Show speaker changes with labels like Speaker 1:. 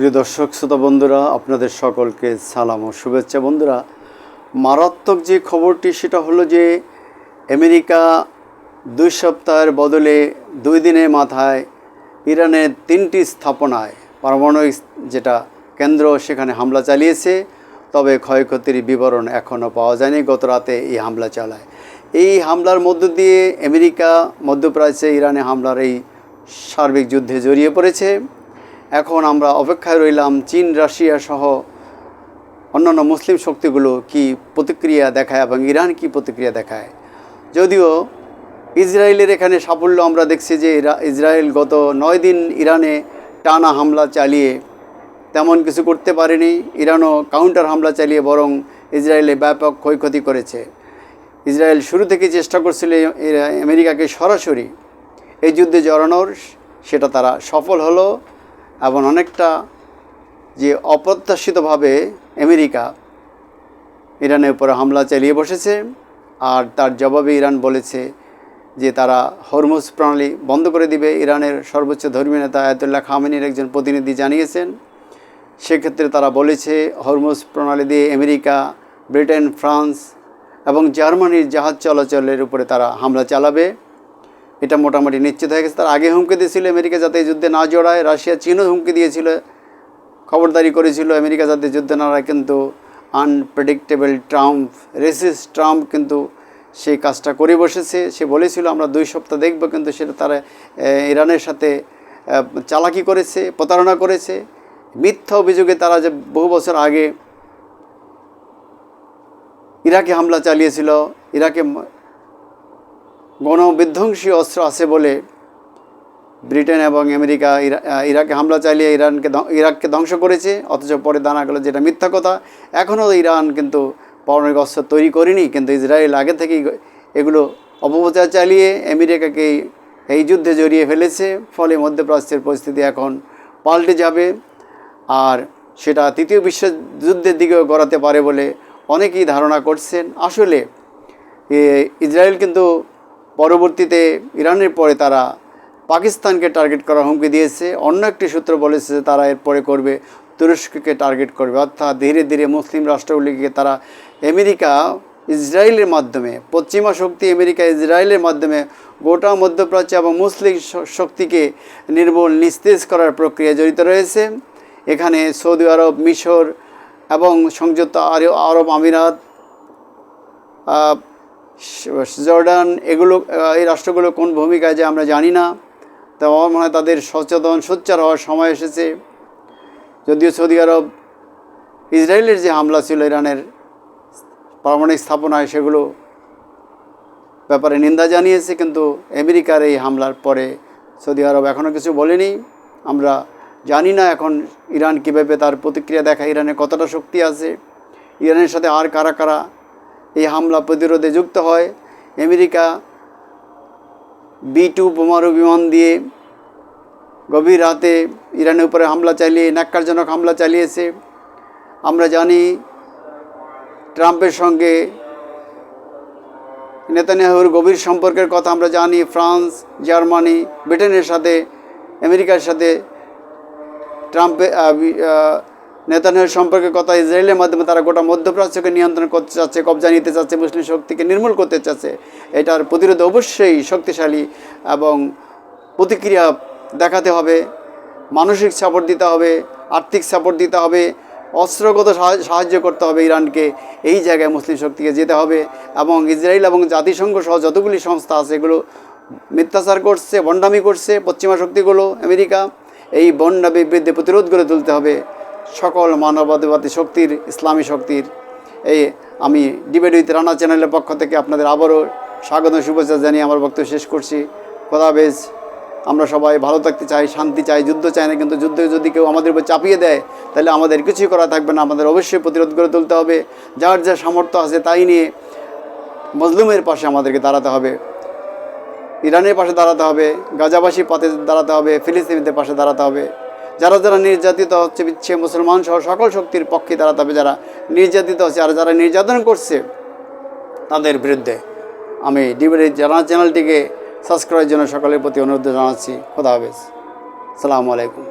Speaker 1: প্রিয় দর্শক, শ্রোতা বন্ধুরা, আপনাদের সকলকে সালাম ও শুভেচ্ছা। বন্ধুরা, মারাত্মক যে খবরটি, সেটা হলো যে আমেরিকা দুই সপ্তাহের বদলে দুই দিনের মাথায় ইরানের তিনটি স্থাপনায় পারমাণবিক যেটা কেন্দ্র, সেখানে হামলা চালিয়েছে। তবে ক্ষয়ক্ষতির বিবরণ এখনও পাওয়া যায়নি, গত রাতে এই হামলা চালায়। এই হামলার মধ্য দিয়ে আমেরিকা, মধ্যপ্রাচ্যে ইরানে হামলার এই সার্বিক যুদ্ধে জড়িয়ে পড়েছে। এখন আমরা অপেক্ষায় রইলাম চীন, রাশিয়া সহ অন্যান্য মুসলিম শক্তিগুলো কি প্রতিক্রিয়া দেখায় এবং ইরান কি প্রতিক্রিয়া দেখায়। যদিও ইসরায়েলের এখানে সাফল্য আমরা দেখছি যে ইসরায়েল গত নয় দিন ইরানে টানা হামলা চালিয়ে তেমন কিছু করতে পারেনি। ইরানও কাউন্টার হামলা চালিয়ে বরং ইসরায়েলে ব্যাপক ক্ষয়ক্ষতি করেছে। ইসরায়েল শুরু থেকে চেষ্টা করছিল আমেরিকাকে সরাসরি এই যুদ্ধে জড়ানোর, সেটা তারা সফল হলো। এবং অনেকটা যে অপ্রত্যাশিতভাবে আমেরিকা ইরানের উপরে হামলা চালিয়ে বসেছে আর তার জবাবে ইরান বলেছে যে তারা হরমুজ প্রণালী বন্ধ করে দিবে। ইরানের সর্বোচ্চ ধর্মীয় নেতা আয়াতুল্লাহ খামেনির একজন প্রতিনিধি জানিয়েছেন, সেক্ষেত্রে তারা বলেছে হরমুজ প্রণালী দিয়ে আমেরিকা, ব্রিটেন, ফ্রান্স এবং জার্মানির জাহাজ চলাচলের উপরে তারা হামলা চালাবে। এটা মোটামুটি নিশ্চিত হয়ে গেছে। তার আগে হুমকি দিয়েছিল আমেরিকা যাতে যুদ্ধে না জড়ায়। রাশিয়া, চীনও হুমকি দিয়েছিল। খবরদারি করেছিল আমেরিকা যাতে যুদ্ধে না হয় কিন্তু আনপ্রেডিক্টেবল ট্রাম্প রেসিস ট্রাম্প কিন্তু সেই কাজটা করে বসেছে। সে বলেছিল, আমরা দুই সপ্তাহ দেখব। কিন্তু সেটা তারা ইরানের সাথে চালাকি করেছে, প্রতারণা করেছে। মিথ্যা অভিযোগে তারা যে বহু বছর আগে ইরাকে হামলা চালিয়েছিল। ইরাকে গণবিধ্বংসী অস্ত্র আছে বলে ব্রিটেন এবং আমেরিকা ইরাকে হামলা চালিয়ে ইরানকে ইরাককে ধ্বংস করেছে, অথচ পরে দানা গেলো যেটা মিথ্যা কথা এখনও ইরান কিন্তু পারমাণবিক অস্ত্র তৈরি করেনি, কিন্তু ইসরায়েল আগে থেকেই এগুলো অপপ্রচার চালিয়ে আমেরিকাকে এই যুদ্ধে জড়িয়ে ফেলেছে, ফলে মধ্যপ্রাচ্যের পরিস্থিতি এখন পাল্টে যাবে। আর সেটা তৃতীয় বিশ্বযুদ্ধের দিকেও গড়াতে পারে বলে অনেকেই ধারণা করছেন। আসলে ইসরায়েল কিন্তু পরবর্তীতে ইরানের পরে তারা পাকিস্তানকে টার্গেট করার হুমকি দিয়েছে। অন্য একটি সূত্র বলেছে যে তারা এরপরে করবে, তুরস্ককে টার্গেট করবে। অর্থাৎ ধীরে ধীরে মুসলিম রাষ্ট্রগুলিকে তারা আমেরিকা, ইসরায়েলের মাধ্যমে, পশ্চিমা শক্তি আমেরিকা, ইসরায়েলের মাধ্যমে গোটা মধ্যপ্রাচ্য এবং মুসলিম শক্তিকে নির্মূল, নিস্তেজ করার প্রক্রিয়া জড়িত রয়েছে। এখানে সৌদি আরব, মিশর এবং সংযুক্ত আরব আমিরাত জর্ডান, এগুলো এই রাষ্ট্রগুলো কোন ভূমিকায় যে আমরা জানি না। তা আমার মনে হয় তাদের সচেতন, সোচ্চার হওয়ার সময় এসেছে। যদিও সৌদি আরব, ইসরায়েলের যে হামলা ছিল ইরানের পারমাণবিক স্থাপনায় সেগুলো ব্যাপারে নিন্দা জানিয়েছে, কিন্তু আমেরিকার এই হামলার পরে সৌদি আরব এখনও কিছু বলেনি। আমরা জানি না এখন ইরান কীভাবে তার প্রতিক্রিয়া দেখায় ইরানের কতটা শক্তি আছে, ইরানের সাথে আর কারা কারা এই হামলা প্রতিরোধে যুক্ত হয়। আমেরিকা বি টু বোমারু বিমান দিয়ে গভীর রাতে ইরানের উপরে হামলা চালিয়ে, ন্যাক্কারজনক হামলা চালিয়েছে। আমরা জানি ট্রাম্পের সঙ্গে নেতানিয়াহুর গভীর সম্পর্কের কথা আমরা জানি। ফ্রান্স, জার্মানি, ব্রিটেনের সাথে, আমেরিকার সাথে ট্রাম্পে নেতানিয়াহুর সম্পর্কের কথা ইসরায়েলের মাধ্যমে তারা গোটা মধ্যপ্রাচ্যকে নিয়ন্ত্রণ করতে চাচ্ছে, কবজা নিতে চাচ্ছে, মুসলিম শক্তিকে নির্মূল করতে চাচ্ছে। এটার প্রতিরোধ অবশ্যই শক্তিশালী এবং প্রতিক্রিয়া দেখাতে হবে, মানসিক সাপোর্ট দিতে হবে, আর্থিক সাপোর্ট দিতে হবে, অস্ত্রগত সাহা- সাহায্য করতে হবে ইরানকে। এই জায়গায় মুসলিম শক্তিকে যেতে হবে এবং ইসরায়েল এবং জাতিসংঘ সহ যতগুলি সংস্থা আছে, এগুলো মিথ্যাচার করছে, বন্ডামি করছে, পশ্চিমা শক্তিগুলো, আমেরিকা, এই বন্ডা বিবৃদ্ধি প্রতিরোধ করে তুলতে হবে। সকল মানবতাবাদী শক্তির, ইসলামী শক্তির এই আমি ডিবেট উইথ রানা চ্যানেলের পক্ষ থেকে আপনাদের আবারও স্বাগত শুভেচ্ছা জানিয়ে আমার বক্তব্য শেষ করছি। খোদাবেজ আমরা সবাই ভালো থাকতে চাই, শান্তি চাই, যুদ্ধ চাই না, কিন্তু যুদ্ধ যদি কেউ আমাদের উপর চাপিয়ে দেয়, তাহলে আমাদের কিছুই করা থাকবে না। আমাদের অবশ্যই প্রতিরোধ করে তুলতে হবে। যার যা সামর্থ্য আছে তাই নিয়ে মজলুমের পাশে আমাদেরকে দাঁড়াতে হবে। ইরানের পাশে দাঁড়াতে হবে, গাজাবাসীর পাশে দাঁড়াতে হবে, ফিলিস্তিনিদের পাশে দাঁড়াতে হবে। যারা যারা নির্যাতিত হচ্ছে বিচ্ছে মুসলমান সহ সকল শক্তির পক্ষে তারা তবে যারা নির্যাতিত হচ্ছে আর যারা নির্যাতন করছে, তাদের বিরুদ্ধে আমি ডিবির জানা চ্যানেলটিকে সাবস্ক্রাইবের জন্য সকলের প্রতি অনুরোধ জানাচ্ছি। খোদা হাফেজ। সালামু আলাইকুম।